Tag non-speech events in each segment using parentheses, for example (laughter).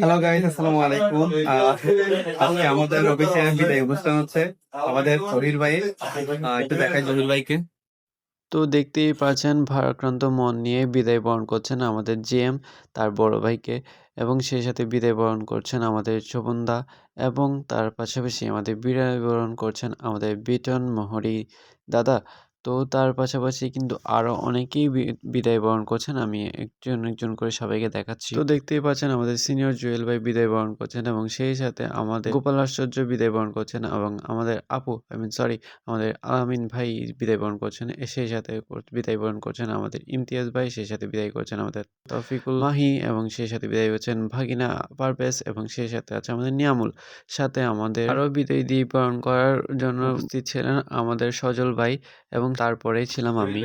Hello guys আসসালামু আলাইকুম আজকে আমাদের অফিসে বিদায় অনুষ্ঠান হচ্ছে। আমাদের জহির আহ, একটু দেখাই জহির ভাইকে। তো দেখতেই পাচ্ছেন ভারাক্রান্ত মন নিয়ে বিদায় বরণ করছেন আমাদের জিএম তার বড় ভাইকে এবং সেই সাথে বিদায় বরণ করছেন আমাদের শোভনদা এবং তার পাশাপাশি আমাদের বিদায় বরণ করছেন আমাদের বিটন মোহরি। দাদা তো তার পাশাপাশি কিন্তু আরও অনেকেই বিদায় বরণ করছেন। আমি একজন একজন করে সবাইকে দেখাচ্ছি। তো দেখতেই পাচ্ছেন আমাদের সিনিয়র জুয়েল ভাই বিদায় বরণ করছেন এবং সেই সাথে আমাদের গোপাল আশ্চর্য বিদায় বরণ করছেন এবং আমাদের আপু আই মিন সরি আমাদের আমিন ভাই বিদায় বরণ করছেন। সেই সাথে বিদায় বরণ করছেন আমাদের ইমতিয়াজ ভাই সেই সাথে বিদায় করছেন আমাদের তফিকুল মাহি এবং সেই সাথে বিদায় করছেন ভাগিনা পারভেজ এবং সেই সাথে আছে আমাদের নিয়ামুল। সাথে আমাদের আরও বিদায় দিয়ে বরণ করার জন্য উপস্থিত ছিলেন আমাদের সজল ভাই এবং তারপরেই ছিলাম আমি।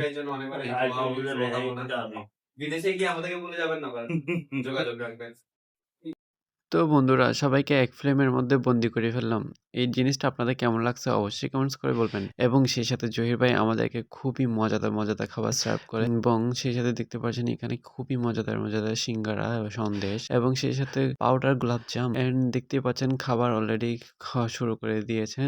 বিদেশে গিয়ে আমাদেরকে বলে যাবেন না (laughs) যোগাযোগ রাখবেন। তো বন্ধুরা সবাইকে এক ফ্রেমের মধ্যে বন্দি করে ফেললাম। এই জিনিসটা আপনাদের কেমন লাগছে অবশ্যই কমেন্টস করে বলবেন। এবং সেই সাথে জহির ভাই আমাদেরকে খুবই মজাদার মজাদার খাবার সার্ভ করেন এবং সেই সাথে দেখতে পাচ্ছেন এখানে খুবই মজাদার মজাদার সিঙ্গারা এবং সন্দেশ এবং সেই সাথে পাউডার গোলাপজাম এন্ড দেখতে পাচ্ছেন খাবার অলরেডি খাওয়া শুরু করে দিয়েছে।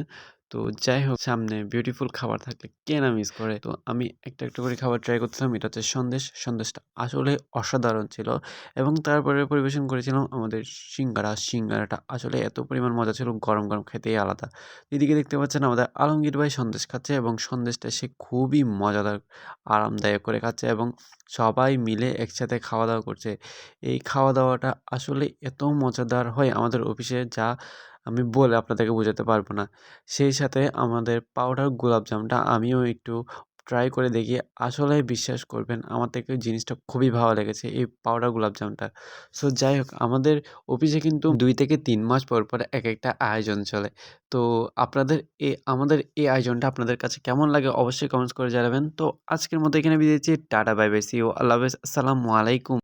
তো যাই হোক, সামনে বিউটিফুল খাবার থাকলে কে না মিস করে? তো আমি একটা একটা করে খাবার ট্রাই করছিলাম, এটা হচ্ছে সন্দেশ। সন্দেশটা আসলে অসাধারণ ছিল এবং তারপরে পরিবেশন করেছিলাম আমাদের সিঙ্গারা। সিঙ্গারাটা আসলে এত পরিমাণ মজা ছিল, গরম গরম খেতেই আলাদা। এদিকে দেখতে পাচ্ছেন আমাদের আলমগীর ভাই সন্দেশ খাচ্ছে এবং সন্দেশটা সে খুবই মজাদার, আরামদায়ক করে খাচ্ছে এবং সবাই মিলে একসাথে খাওয়া দাওয়া করছে। এই খাওয়া দাওয়াটা আসলে এত মজাদার হয় আমাদের অফিসে যা আমি বলে আপনাদেরকে বোঝাতে পারব না। সেই সাথে আমাদের পাউডার গোলাপজামটা আমিও একটু ট্রাই করে দেখি। আসলে বিশ্বাস করবেন, আমার থেকে জিনিসটা খুবই ভালো লেগেছে এই পাউডার গোলাপজামটা সো যাই হোক, আমাদের অফিসে কিন্তু দুই থেকে তিন মাস পর পর এক একটা আয়োজন চলে। তো, আপনাদের এই আমাদের এই আয়োজনটা আপনাদের কাছে কেমন লাগে অবশ্যই কমেন্টস করে জানাবেন। তো, আজকের মতো এখানে বিদায় টাটা বাই বাই ও আল্লাহ আসসালামু আলাইকুম।